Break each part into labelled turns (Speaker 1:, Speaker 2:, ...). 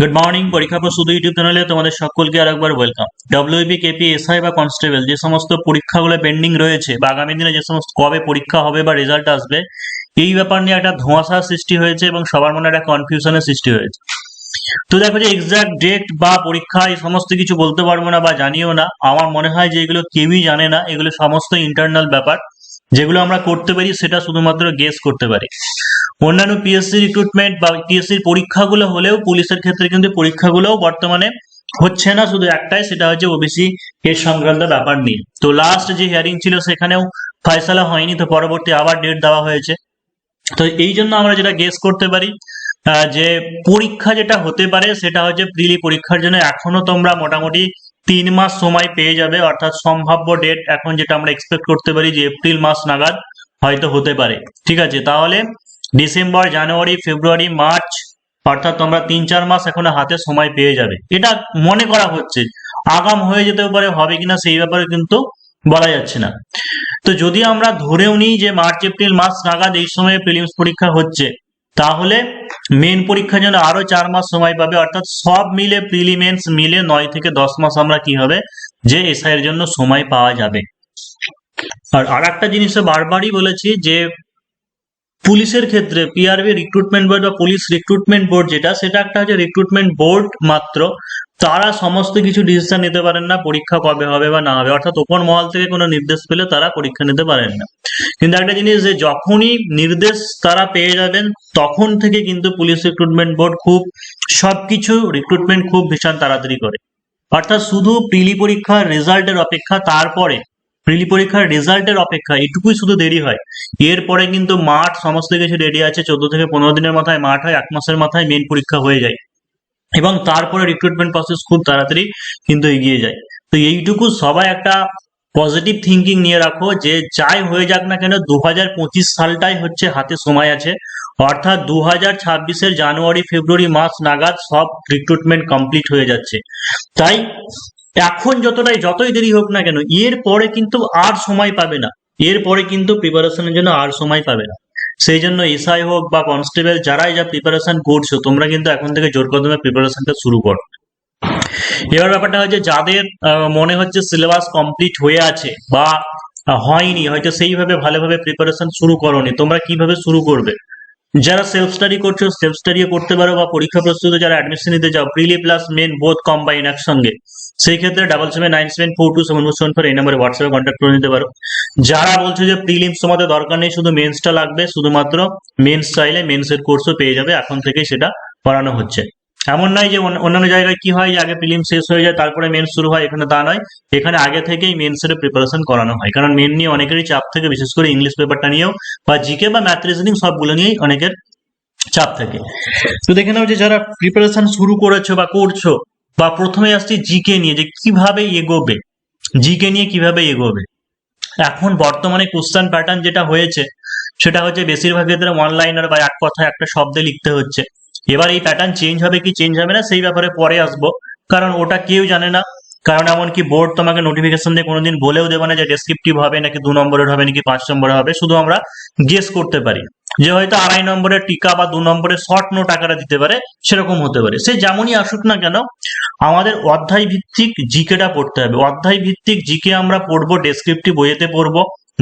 Speaker 1: Good morning পরীক্ষা প্রস্তুত YouTube চ্যানেলে তোমাদের সকলকে আরেকবার ওয়েলকাম ডব্লিউবি কেপি এসআই বা কনস্টেবল যে সমস্ত পরীক্ষাগুলো পেন্ডিং রয়েছে বা আগামী দিনে যে সমস্ত, কবে পরীক্ষা হবে বা রেজাল্ট আসবে, এই ব্যাপার নিয়ে একটা ধোঁয়াশা সৃষ্টি হয়েছে এবং সবার মনে একটা কনফিউশনের সৃষ্টি হয়েছে। তো দেখো যে এক্সাক্ট ডেট বা পরীক্ষা, এই সমস্ত কিছু বলতে পারব না বা জানিও না। আমার মনে হয় যে এগুলো কেউই জানে না, এগুলো সমস্ত ইন্টারনাল ব্যাপার। যেগুলো আমরা করতে পারি, সেটা শুধুমাত্র গেস করতে পারি। অন্যান্য পিএসসি রিক্রুটমেন্ট বা পিএসসির পরীক্ষাগুলো হলেও পুলিশের ক্ষেত্রে কিন্তু পরীক্ষাগুলোও বর্তমানে হচ্ছে না। শুধু একটাই, সেটা হচ্ছে ওবিসি এর সংক্রান্ত ব্যাপার নিয়ে। তো লাস্ট যে হিয়ারিং ছিল সেখানেও ফয়সালা হয়নি, তো পরবর্তী আবার ডেট দেওয়া হয়েছে। তো এই জন্য আমরা যেটা গেস করতে পারি যে পরীক্ষা যেটা হতে পারে সেটা হচ্ছে প্রিলি পরীক্ষার জন্য এখনও তোমরা মোটামুটি তিন মাস সময় পেয়ে যাবে, অর্থাৎ সম্ভাব্য ডেট এখন যেটা আমরা এক্সপেক্ট করতে পারি যে এপ্রিল মাস নাগাদ হয়তো হতে পারে। ঠিক আছে, তাহলে ডিসেম্বর, জানুয়ারি, ফেব্রুয়ারি, মার্চ, অর্থাৎ তোমরা তিন, চার মাস এখনও হাতে সময় পেয়ে যাবে। এটা মনে করা হচ্ছে, আগাম হয়ে যেতেও পারে, হবে কিনা সেই ব্যাপারে কিন্তু বলা যাচ্ছে না। তো যদি আমরা ধরেও নিই যে মার্চ, এপ্রিল মাস নাগাদ এই সময়ে প্রিলিমস পরীক্ষা হচ্ছে, তাহলে মেন পরীক্ষার জন্য আরও চার মাস সময় পাবে, অর্থাৎ সব মিলে প্রিলিমেন্স মিলে নয় থেকে দশ মাস আমরা কি হবে, যে এসআই এর জন্য সময় পাওয়া যাবে। আর আর একটা জিনিস বারবারই বলেছি যে পুলিশের ক্ষেত্রে পিআরবি রিক্রুটমেন্ট বোর্ড বা পুলিশ রিক্রুটমেন্ট বোর্ড যেটা, সেটা একটা হচ্ছে রিক্রুটমেন্ট বোর্ড মাত্র। তারা সমস্ত কিছু ডিসিশন নিতে পারেন না, পরীক্ষা কবে হবে বা না হবে। অর্থাৎ ওপর মহল থেকে কোনো নির্দেশ পেলে তারা পরীক্ষা নিতে পারেন না। কিন্তু একটা জিনিস যে, যখনই নির্দেশ তারা পেয়ে যাবেন, তখন থেকে কিন্তু পুলিশ রিক্রুটমেন্ট বোর্ড খুব, সবকিছু রিক্রুটমেন্ট খুব ভীষণ তাড়াতাড়ি করে। অর্থাৎ শুধু প্রিলি পরীক্ষার রেজাল্টের অপেক্ষা, তারপরে প্রিলি পরীক্ষার রেজাল্টের অপেক্ষা এটুকুই শুধু দেরি হয়। এরপরে কিন্তু মাঠ সমস্ত কিছু রেডি আছে, চোদ্দ থেকে পনেরো দিনের মাথায় মাঠ হয়, এক মাসের মাথায় মেন পরীক্ষা হয়ে যায়। এবং তারপরে রিক্রুটমেন্ট প্রসেস খুব তাড়াতাড়ি কিন্তু এগিয়ে যায়। তো এইটুকু সবাই একটা পজিটিভ থিঙ্কিং নিয়ে রাখো যে যাই হয়ে যাক না কেন দু হাজার পঁচিশ সালটাই হচ্ছে হাতে সময় আছে। অর্থাৎ দু হাজার ছাব্বিশের জানুয়ারি, ফেব্রুয়ারি মাস নাগাদ সব রিক্রুটমেন্ট কমপ্লিট হয়ে যাচ্ছে। তাই এখন যতটাই, যতই দেরি হোক না কেন, এর পরে কিন্তু আর সময় পাবে না। এরপরে কিন্তু প্রিপারেশনের জন্য আর সময় পাবে না। সেই জন্য এসআই হোক বা কনস্টেবল যারাই যা প্রিপারেশন করছ, তোমরা কিন্তু এখন থেকে জোর কদমে প্রিপারেশনটা শুরু করো। এবার ব্যাপারটা হচ্ছে যাদের মনে হচ্ছে সিলেবাস কমপ্লিট হয়ে আছে বা হয়নি, হয়তো সেইভাবে ভালোভাবে প্রিপারেশন শুরু করোনি, তোমরা কীভাবে শুরু করবে? যারা সেলফ স্টাডি করছ সেলফ স্টাডিও করতে পারো বা পরীক্ষা প্রস্তুতি যারা অ্যাডমিশন নিতে যাও প্রিলি প্লাস মেন বোধ কম্বাইন একসঙ্গে। সেই ক্ষেত্রে double seven nine seven four two seven four seven four এই নাম্বারে হোয়াটসঅ্যাপে কন্ট্যাক্ট করে নিতে পারো। যারা বলছে যে প্রিলিমস তোমাদের দরকার নেই, শুধু মেন্সটা লাগবে, শুধুমাত্র মেন্স চাইলে মেন্সের কোর্সও পেয়ে যাবে। এখন থেকেই সেটা করানো হচ্ছে। এমন নয় যে অন্যান্য জায়গায় কি হয় যে আগে প্রিলিম শেষ হয়ে যায়, তারপরে মেন্স শুরু হয়, এখানে তা নয়। এখানে আগে থেকেই মেন্সের প্রিপারেশন করানো হয়। কারণ মেন নিয়ে অনেকেরই চাপ থেকে, বিশেষ করে ইংলিশ পেপারটা নিয়েও, বা জিকে বা ম্যাথ রিজনিং সবগুলো নিয়েই অনেকের চাপ থাকে। তো দেখে নাও যে যারা প্রিপারেশন শুরু করেছ বা করছ বা প্রথমে আসছি জিকে নিয়ে যে কীভাবে এগোবে জিকে নিয়ে কীভাবে এগোবে। এখন বর্তমানে কোশ্চান প্যাটার্ন যেটা হয়েছে, সেটা হচ্ছে বেশিরভাগ ক্ষেত্রে অনলাইনার বা এক কথায় একটা শব্দে লিখতে হচ্ছে। এবার এই প্যাটার্ন চেঞ্জ হবে কি চেঞ্জ হবে না, সেই ব্যাপারে পরে আসব। কারণ ওটা কেউ জানে না কারণ এমনকি বোর্ড তোমাকে নোটিফিকেশন দিয়ে কোনোদিন বলেও দেবে না যে ডেসক্রিপটিভ হবে নাকি দু নম্বরের হবে নাকি পাঁচ নম্বরের হবে, শুধু আমরা গেস করতে পারি। যে হয়তো আড়াই নম্বরের টিকা বা দু নম্বরের শর্ট নোট আকারে দিতে পারে, সেরকম হতে পারে। সে যেমনই আসুক না কেন, আমাদের অধ্যায় ভিত্তিক জিকেটা পড়তে হবে। অধ্যায় ভিত্তিক জিকে আমরা পড়ব ডেসক্রিপটিভ বইয়েতে পড়ব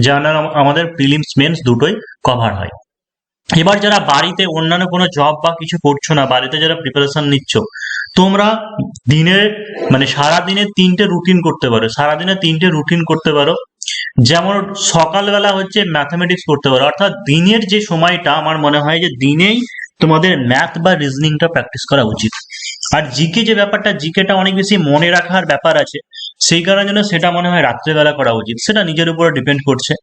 Speaker 1: যেন আমাদের প্রিলিমস মেন্স দুটোই কভার হয়। এবার যারা বাড়িতে অন্যান্য কোনো জব বা কিছু করছ না, বাড়িতে যারা প্রিপারেশন নিচ্ছ তোমরা দিনের মানে সারা দিনে তিনটে রুটিন করতে পারো। সারাদিনে তিনটে রুটিন করতে পারো। যেমন সকালবেলা হচ্ছে ম্যাথামেটিক্স করতে পারো। অর্থাৎ দিনের যে সময়টা, আমার মনে হয় যে দিনেই তোমাদের ম্যাথ বা রিজনিংটা প্র্যাকটিস করা উচিত। আর জিকে যে ব্যাপারটা জিকেটা অনেক বেশি মনে রাখার ব্যাপার আছে। সেই কারণের জন্য সেটা মনে হয় রাত্রেবেলা করা উচিত। সেটা নিজের উপরে ডিপেন্ড করছে।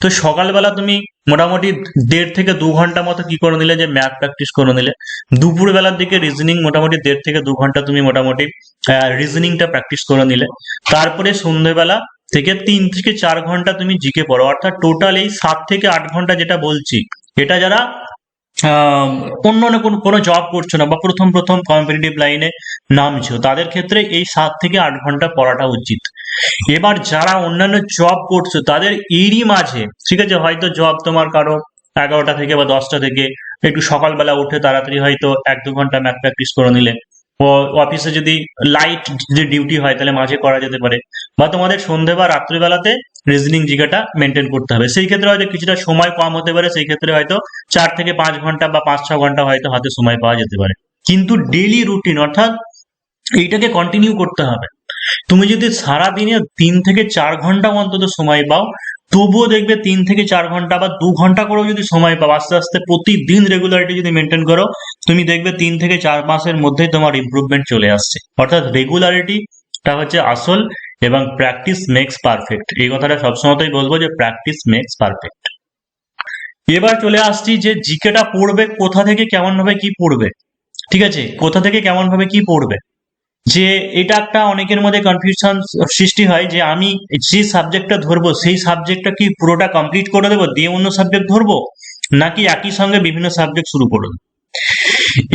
Speaker 1: তো সকালবেলা তুমি মোটামুটি দেড় থেকে দু ঘণ্টা মতো কি করে নিলে, যে ম্যাথ প্র্যাকটিস করে নিলে? দুপুর বেলার দিকে রিজনিং মোটামুটি দেড় থেকে দু ঘণ্টা তুমি মোটামুটি রিজনিংটা প্র্যাকটিস করে নিলে। তারপরে সন্ধ্যেবেলা থেকে তিন থেকে চার ঘণ্টা তুমি জিকে পড়ো। অর্থাৎ টোটাল এই সাত থেকে আট ঘণ্টা যেটা বলছি, এটা যারা অন্য অন্য কোনো কোনো জব করছ না বা প্রথম প্রথম কম্পিটিটিভ লাইনে নামছো, তাদের ক্ষেত্রে এই সাত থেকে আট ঘণ্টা পড়াটা উচিত। এবার যারা অন্যান্য জব করছ, তাদের এরই মাঝে, ঠিক আছে, হয়তো জব তোমার কারও এগারোটা থেকে বা দশটা থেকে, একটু সকালবেলা উঠে তাড়াতাড়ি হয়তো এক দু ঘণ্টা ম্যাথ প্র্যাকটিস করে নিলে। অফিসে যদি লাইট যদি ডিউটি হয়, তাহলে মাঝে করা যেতে পারে। বা তোমাদের সন্ধে বা রাত্রিবেলাতে রিজনিং জিগাটা মেনটেন করতে হবে। সেই ক্ষেত্রে হয়তো কিছুটা সময় কম হতে পারে, সেই ক্ষেত্রে হয়তো চার থেকে পাঁচ ঘণ্টা বা পাঁচ ছ ঘণ্টা হয়তো হাতে সময় পাওয়া যেতে পারে। কিন্তু ডেলি রুটিন অর্থাৎ এইটাকে কন্টিনিউ করতে হবে। তুমি যদি সারা দিনে তিন থেকে চার ঘণ্টা অন্তত সময় পাও, তবুও দেখবে তিন থেকে চার ঘণ্টা বা দু ঘণ্টা করেও যদি সময় পাও, আস্তে আস্তে প্রতিদিন রেগুলারিটি যদি মেনটেন করো, তুমি দেখবে তিন থেকে চার মাসের মধ্যেই তোমার ইমপ্রুভমেন্ট চলে আসছে। অর্থাৎ রেগুলারিটিটা হচ্ছে আসল এবং প্র্যাকটিস মেক্স পারফেক্ট এই কথাটা সবসময়তেই বলব যে প্র্যাকটিস মেক্স পারফেক্ট এবার চলে আসছি যে জিকেটা পড়বে কোথা থেকে কেমন ভাবে কি পড়বে। ঠিক আছে? কোথা থেকে কেমন ভাবে কি পড়বে? যে এটা একটা অনেকের মধ্যে কনফিউশন সৃষ্টি হয় যে আমি যে সাবজেক্টটা ধরবো, সেই সাবজেক্টটা কি পুরোটা কমপ্লিট করে দেবো, দিয়ে অন্য সাবজেক্ট ধরবো? নাকি একই সঙ্গে বিভিন্ন সাবজেক্ট শুরু করব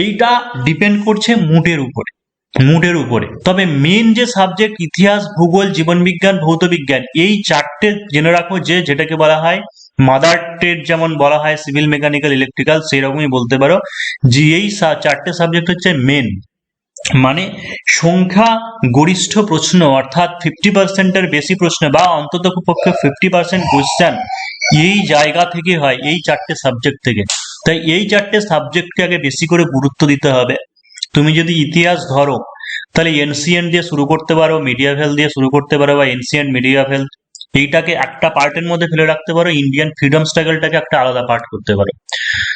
Speaker 1: এইটা ডিপেন্ড করছে মুডের উপরে মুডের উপরে। তবে মেন যে সাবজেক্ট ইতিহাস, ভূগোল, জীবনবিজ্ঞান, ভৌতবিজ্ঞান, এই চারটে জেনে রাখো যে যেটাকে বলা হয় মাদার ট্রেড যেমন বলা হয় সিভিল মেকানিক্যাল ইলেকট্রিক্যাল সেই রকমই বলতে পারো। যে এই চারটে সাবজেক্ট হচ্ছে মেন মানে সংখ্যা গরিষ্ঠ প্রশ্ন, অর্থাৎ ফিফটি পার্সেন্টের বেশি প্রশ্ন বা অন্তত পক্ষে ফিফটি পার্সেন্ট কোয়েশ্চেন এই জায়গা থেকে হয়, এই চারটে সাবজেক্ট থেকে। তাই এই চারটে সাবজেক্টকে আগে বেশি করে গুরুত্ব দিতে হবে। তুমি যদি ইতিহাস ধরো, তাহলে এনসিএন দিয়ে শুরু করতে পারো মিডিয়া মিডিয়াভেল দিয়ে শুরু করতে পারো বা এনসিএন মিডিয়াভেল এইটাকে একটা পার্টের মধ্যে ফেলে রাখতে পারো ইন্ডিয়ান ফ্রিডম স্ট্রাগলটাকে একটা আলাদা পার্ট করতে পারো।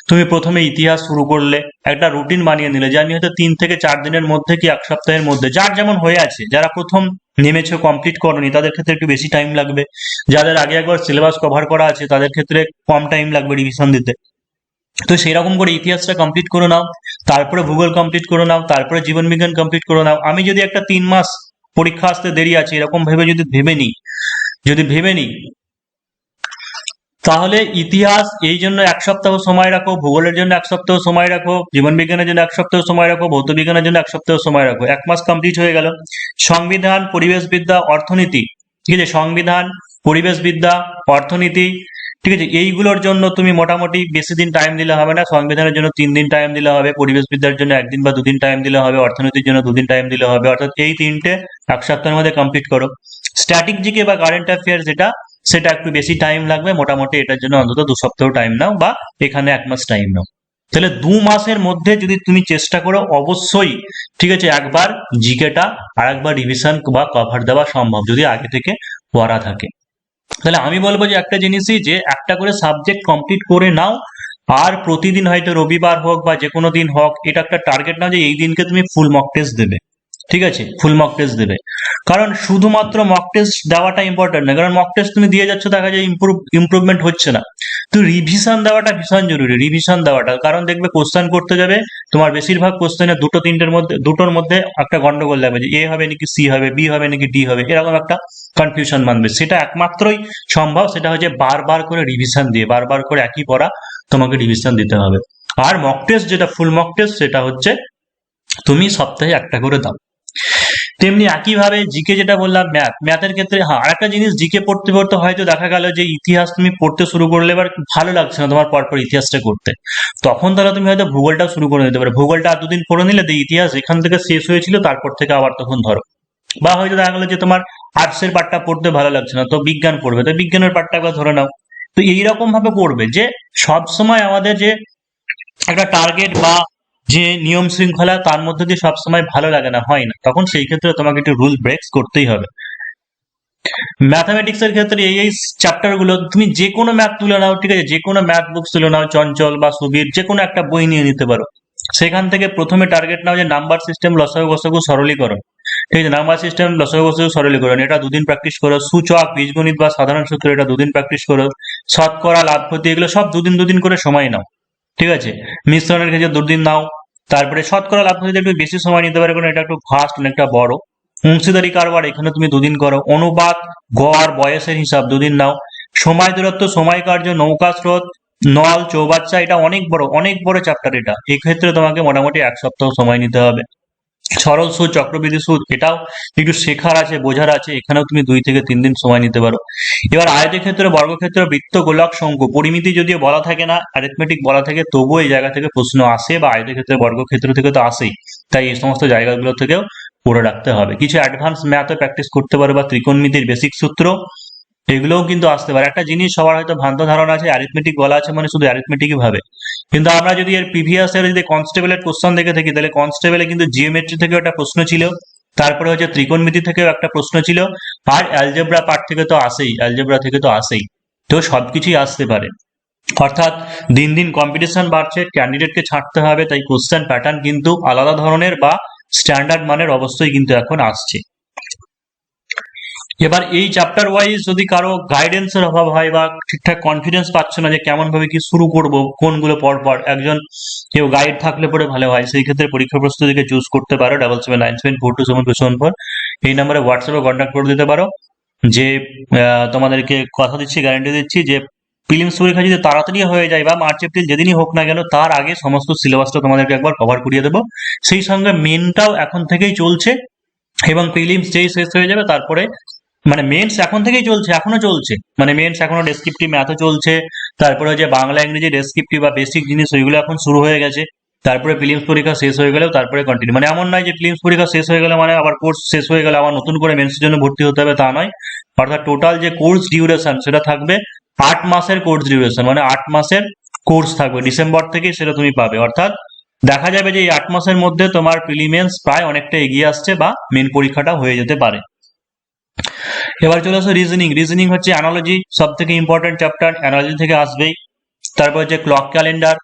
Speaker 1: তুমি প্রথমে ইতিহাস শুরু করলে, একটা রুটিন বানিয়ে নিলে, যে আমি হয়তো তিন থেকে চার দিনের মধ্যে কি এক সপ্তাহের মধ্যে, যার যেমন হয়ে আছে, যারা প্রথম নেমেছো কমপ্লিট করনি, তাদের ক্ষেত্রে একটু বেশি টাইম লাগবে। যাদের আগে একবার সিলেবাস কভার করা আছে, তাদের ক্ষেত্রে কম টাইম লাগবে রিভিশন দিতে। তো সেই রকম করে ইতিহাসটা কমপ্লিট করে নাও, তারপরে ভূগোল কমপ্লিট করে নাও, তারপরে জীবনবিজ্ঞান কমপ্লিট করে নাও। আমি যদি একটা তিন মাস পরীক্ষা আসতে দেরি আছে, এরকম ভেবে যদি ভেবে নিই যদি ভেবে নিই, তাহলে ইতিহাস এই জন্য এক সপ্তাহ সময় রাখো, ভূগোলের জন্য এক সপ্তাহ সময় রাখো জীবন বিজ্ঞানের জন্য এক সপ্তাহ সময় রাখো ভৌত বিজ্ঞানের জন্য এক সপ্তাহ সময় রাখো। এক মাস কমপ্লিট হয়ে গেল। সংবিধান, পরিবেশবিদ্যা, অর্থনীতি। ঠিক আছে, সংবিধান, পরিবেশবিদ্যা, অর্থনীতি। ঠিক আছে, এইগুলোর জন্য তুমি মোটামুটি বেশি দিন টাইম দিলে হবে না। সংবিধানের জন্য তিন দিন টাইম দিলে হবে, পরিবেশবিদ্যার জন্য একদিন বা দুদিন টাইম দিলে হবে, অর্থনীতির জন্য দুদিন টাইম দিলে হবে। অর্থাৎ এই তিনটে এক সপ্তাহের মধ্যে কমপ্লিট করো। স্ট্যাটিক জিকে বা কারেন্ট অ্যাফেয়ার্স যেটা সেটা একটু বেশি টাইম লাগবে, মোটামুটি এটার জন্য অন্তত দু সপ্তাহ টাইম নাও বা এখানে এক মাস টাইম নাও। তাহলে দু মাসের মধ্যে যদি তুমি চেষ্টা করো, অবশ্যই, ঠিক আছে, একবার জিকেটা আর একবার রিভিশন বা কভার দেওয়া সম্ভব, যদি আগে থেকে পড়া থাকে। তাহলে আমি বলব যে একটা জিনিসই যে একটা করে সাবজেক্ট কমপ্লিট করে নাও, আর প্রতিদিন হয়তো রবিবার হোক বা যে কোনো দিন হোক, এটা একটা টার্গেট নাও যে এই দিনকে তুমি ফুল মক টেস্ট দেবে। ঠিক আছে? ফুল মক টেস্ট দেবে। কারণ শুধুমাত্র মক টেস্ট দেওয়াটা ইম্পর্টেন্ট না কারণ মক টেস্ট তুমি দিয়ে যাচ্ছ, দেখা যায় ইম্প্রুভ ইমপ্রুভমেন্ট হচ্ছে না। তো রিভিশন দেওয়াটা ভীষণ জরুরি। রিভিশন দেওয়াটা। কারণ দেখবে কোশ্চেন করতে যাবে, তোমার বেশিরভাগ কোশ্চেনে দুটো, তিনটের মধ্যে, দুটোর মধ্যে একটা গন্ডগোল লাগবে যে এ হবে নাকি সি হবে, বি হবে নাকি ডি হবে। এরকম একটা কনফিউশন মানবে। সেটা একমাত্রই সম্ভব। সেটা হচ্ছে বারবার করে রিভিশন দিয়ে, বারবার করে একই পড়া তোমাকে রিভিশন দিতে হবে। আর মক টেস্ট যেটা ফুল মক টেস্ট সেটা হচ্ছে তুমি সপ্তাহে একটা করে দাও। তেমনি একইভাবে জিকে যেটা বললাম ম্যাথ ম্যাথের ক্ষেত্রে হ্যাঁ আরেকটা জিনিস জিকে পড়তে পড়তে হয়তো দেখা গেল যে ইতিহাস তুমি পড়তে শুরু করলে এবার ভালো লাগছে না তোমার পরপর ইতিহাসটা করতে। তখন তাহলে তুমি হয়তো ভূগোলটা শুরু করে নিতে পারো। ভূগোলটা আর দুদিন পড়ে নিলে ইতিহাস এখান থেকে শেষ হয়েছিল, তারপর থেকে আবার তখন ধরো। বা হয়তো দেখা গেলো যে তোমার আর্টসের পাঠটা পড়তে ভালো লাগছে না, তো বিজ্ঞান পড়বে। তো বিজ্ঞানের পাঠটা একবার ধরে নাও। তো এইরকম ভাবে পড়বে যে সবসময় আমাদের যে একটা টার্গেট বা যে নিয়ম শৃঙ্খলা তার মধ্যে দিয়ে সবসময় ভালো লাগে না, হয় না। তখন সেই ক্ষেত্রে তোমাকে একটু রুল ব্রেকস করতেই হবে। ম্যাথামেটিক্স এর ক্ষেত্রে এই এই চ্যাপ্টারগুলো, তুমি যে কোনো ম্যাথ তুলে নাও, ঠিক আছে? যে কোনো ম্যাথ বুকস তুলে নাও, চঞ্চল বা সুবীর, যে কোনো একটা বই নিয়ে নিতে পারো। সেখান থেকে প্রথমে টার্গেট নাও যে নাম্বার সিস্টেম লসাগু গসাগু সরলীকরণ। ঠিক আছে? নাম্বার সিস্টেম লসাগু গসাগু সরলীকরণ, এটা দুদিন প্র্যাকটিস করো। সূচক, বীজগণিত বা সাধারণ সূত্র, এটা দুদিন প্র্যাকটিস করো। শতকরা লাভ ক্ষতি এগুলো সব দুদিন দুদিন করে সময় নাও। ঠিক আছে? মিশ্রণের ক্ষেত্রে দুদিন নাও। তারপরে শতকরা লাভ ক্ষতিতে একটু বেশি সময় নিতে পারে, কারণ এটা একটু ফাস্ট অনেকটা বড়। অংশীদারি কারবার, এখানে তুমি দুদিন করো। অনুবাদ গড়, বয়সের হিসাব, দুদিন নাও। সময় দূরত্ব, সময় কার্য, নৌকা স্রোত, নল, চৌবাচ্চা, এটা অনেক বড় অনেক বড় চ্যাপ্টার এটা। এক্ষেত্রে তোমাকে মোটামুটি এক সপ্তাহ সময় নিতে হবে। সরল সুদ চক্রবৃদ্ধি সুদ এটাও একটু শেখার আছে, বোঝার আছে, এখানেও তুমি দুই থেকে তিন দিন সময় নিতে পারো। এবার আয়তের আয়তক্ষেত্র, বর্গক্ষেত্র, বৃত্ত, গোলক, শঙ্কু, পরিমিতি যদিও বলা থাকে না অ্যারিথমেটিক বলা থাকে, তবুও এই জায়গা থেকে প্রশ্ন আসে, বা আয়তের আয়তক্ষেত্র, বর্গক্ষেত্র থেকে তো আসেই, তাই এই সমস্ত জায়গাগুলো থেকেও পড়ে রাখতে হবে। কিছু অ্যাডভান্স ম্যাথও প্র্যাকটিস করতে পারো, বা ত্রিকোণমিতির বেসিক সূত্র এগুলোও কিন্তু আসতে পারে। একটা জিনিস সবার হয়তো ভ্রান্ত ধারণা আছে অ্যারিথমেটিক বলা আছে মানে শুধু অ্যারিথমেটিকই ভাবে। কিন্তু আমরা যদি এর প্রিভিয়াস এর যদি কনস্টেবলের কোশ্চেন দেখে থাকি, তাহলে কনস্টেবলে কিন্তু জিওমেট্রি থেকেও একটা প্রশ্ন ছিল, তারপরে হচ্ছে ত্রিকোণমিতি থেকেও একটা প্রশ্ন ছিল, আর অ্যালজেব্রা পার্ট থেকে তো আসেই অ্যালজেব্রা থেকে তো আসেই। তো সবকিছুই আসতে পারে। অর্থাৎ দিন দিন কম্পিটিশন বাড়ছে ক্যান্ডিডেটকে ছাড়তে হবে, তাই কোশ্চেন প্যাটার্ন কিন্তু আলাদা ধরনের বা স্ট্যান্ডার্ড মানের অবশ্যই কিন্তু এখন আসছে। এবার এই চ্যাপ্টার ওয়াইজ যদি কারও গাইডেন্সের অভাব হয় বা ঠিকঠাক কনফিডেন্স পাচ্ছ না যে কেমন ভাবে কি শুরু করব, কোনগুলো পর পর একজন কেউ গাইড থাকলে পরে ভালো হয়, সেই ক্ষেত্রে পরীক্ষা প্রস্তুতিকে চুজ করতে পারো double seven nine seven four two seven two seven four এই নাম্বারে হোয়াটসঅ্যাপে কন্ট্যাক্ট করে দিতে পারো, যে তোমাদেরকে কথা দিচ্ছি গ্যারান্টি দিচ্ছি যে প্রিলিমস পরীক্ষা যদি তাড়াতাড়ি হয়ে যায় বা মার্চ এপ্রিল যেদিনই হোক না কেন, তার আগে সমস্ত সিলেবাসটা তোমাদেরকে একবার কভার করিয়ে দেবো। সেই সঙ্গে মেনটাও এখন থেকেই চলছে এবং প্রিলিমস যেই শেষ হয়ে যাবে, তারপরে মানে মেন্স এখন থেকেই চলছে, এখনও চলছে। মানে মেন্স এখনও ডেসক্রিপটিভ ম্যাথও চলছে। তারপরে যে বাংলা ইংরেজি ডেসক্রিপটিভ বা বেসিক জিনিস, ওইগুলো এখন শুরু হয়ে গেছে। তারপরে প্রিলিমস পরীক্ষা শেষ হয়ে গেলেও তারপরে কন্টিনিউ মানে এমন নয় যে প্রিলিমস পরীক্ষা শেষ হয়ে গেলে মানে আবার কোর্স শেষ হয়ে গেলে আবার নতুন করে মেন্সের জন্য ভর্তি হতে হবে, তা নয়। অর্থাৎ টোটাল যে কোর্স ডিউরেশন সেটা থাকবে আট মাসের কোর্স ডিউরেশন মানে আট মাসের কোর্স থাকবে। ডিসেম্বর থেকে সেটা তুমি পাবে। অর্থাৎ দেখা যাবে যে এই আট মাসের মধ্যে তোমার প্রিলিমেন্স প্রায় অনেকটা এগিয়ে আসছে বা মেন পরীক্ষাটা হয়ে যেতে পারে। এবার চলে আসো রিজনিং রিজনিং হচ্ছে অ্যানালজি সব থেকে ইম্পর্টেন্ট চ্যাপ্টার অ্যানালজি থেকে আসবেই। তারপর হচ্ছে ক্লক ক্যালেন্ডার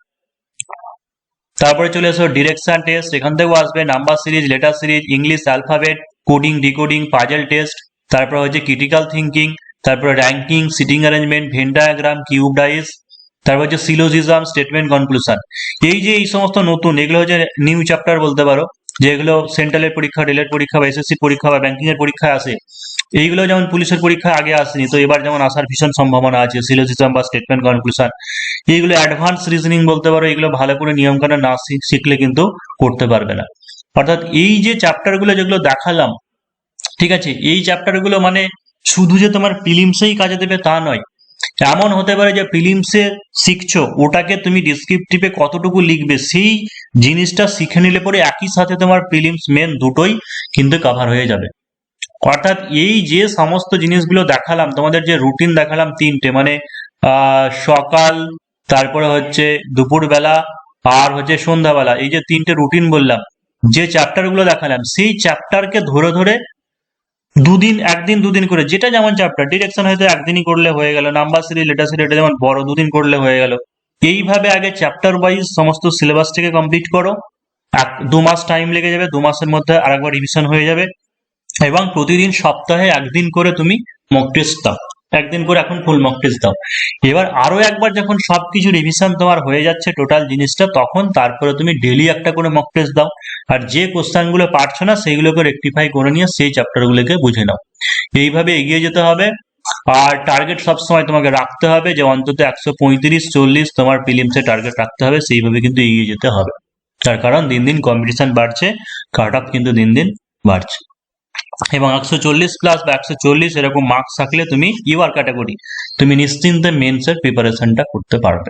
Speaker 1: তারপরে চলে আসো ডিরেকশন টেস্ট এখান থেকেও আসবে number series letter series English alphabet coding decoding puzzle test তারপর হচ্ছে ক্রিটিক্যাল থিঙ্কিং তারপর ranking sitting arrangement Venn diagram cube dice তারপর হচ্ছে সিলোজিজম স্টেটমেন্ট কনক্লুশন এই যে এই সমস্ত নতুন, এগুলো হচ্ছে নিউ চ্যাপ্টার বলতে পারো। যেগুলো সেন্ট্রালের পরীক্ষা রেলের পরীক্ষা বা এসএসসি পরীক্ষা বা ব্যাংকিং এর পরীক্ষায় আসে, এইগুলো যেমন পুলিশের পরীক্ষায় আগে আসেনি, তো এবার যেমন আসার ভীষণ সম্ভাবনা আছে সিলোজিজম বা স্টেটমেন্ট কনক্লুশন এইগুলো অ্যাডভান্স রিজনিং বলতে পারো এগুলো ভালো করে নিয়ম কানুন না শিখ- শিখলে কিন্তু করতে পারবে না। অর্থাৎ এই যে চ্যাপ্টারগুলো যেগুলো দেখালাম, ঠিক আছে, এই চ্যাপ্টারগুলো মানে শুধু যে তোমার প্রিলিমসেই কাজে দেবে তা নয় এমন হতে পারে যে ফিলিমসে শিখছো, ওটাকে তুমি ডিসক্রিপটিভে কতটুকু লিখবে, সেই জিনিসটা শিখে নিলে পরে একই সাথে তোমার প্রিলিমস মেন দুটোই কিন্তু কভার হয়ে যাবে। অর্থাৎ এই যে সমস্ত জিনিসগুলো দেখালাম, তোমাদের যে রুটিন দেখালাম তিনটে মানে সকাল, তারপরে হচ্ছে দুপুরবেলা, আর হচ্ছে সন্ধ্যাবেলা, এই যে তিনটে রুটিন বললাম, যে চ্যাপ্টারগুলো দেখালাম, সেই চ্যাপ্টারকে ধরে ধরে দুদিন, একদিন, দুদিন করে, যেটা যেমন চ্যাপ্টার ডিরেকশন হয়তো একদিনই করলে হয়ে গেল নাম্বার সিরিজ লেটার সিরিজ এটা যেমন বড়, দুদিন করলে হয়ে গেল। এইভাবে আগে চ্যাপ্টার ওয়াইজ সমস্ত সিলেবাসটাকে কমপ্লিট করো। এক, দু মাস টাইম লেগে যাবে, দু মাসের মধ্যে আরেকবার রিভিশন হয়ে যাবে। এবং প্রতিদিন সপ্তাহে একদিন করে তুমি মক টেস্ট দাও। একদিন করে এখন ফুল মক টেস্ট দাও। এবার আরও একবার যখন সবকিছু রিভিশন তোমার হয়ে যাচ্ছে টোটাল জিনিসটা, তখন তারপরে তুমি ডেলি একটা করে মক টেস্ট দাও। আর যে কোশ্চেনগুলো পারছ না সেইগুলোকে রেকটিফাই করে নিয়ে সেই চ্যাপ্টার গুলোকে বুঝে নাও। এইভাবে এগিয়ে যেতে হবে। আর টার্গেট সবসময় তোমাকে রাখতে হবে যে অন্তত একশো পঁয়ত্রিশ, চল্লিশ তোমার প্রিলিমসে টার্গেট রাখতে হবে, সেইভাবে কিন্তু এগিয়ে যেতে হবে। তার কারণ দিন দিন কম্পিটিশন বাড়ছে কাট অফ কিন্তু দিন দিন বাড়ছে। এবং একশো চল্লিশ প্লাস বা একশো চল্লিশ এরকম মার্কস থাকলে তুমি ইউআর ক্যাটাগরি তুমি নিশ্চিন্তে মেন্সের প্রিপারেশনটা করতে পারবে।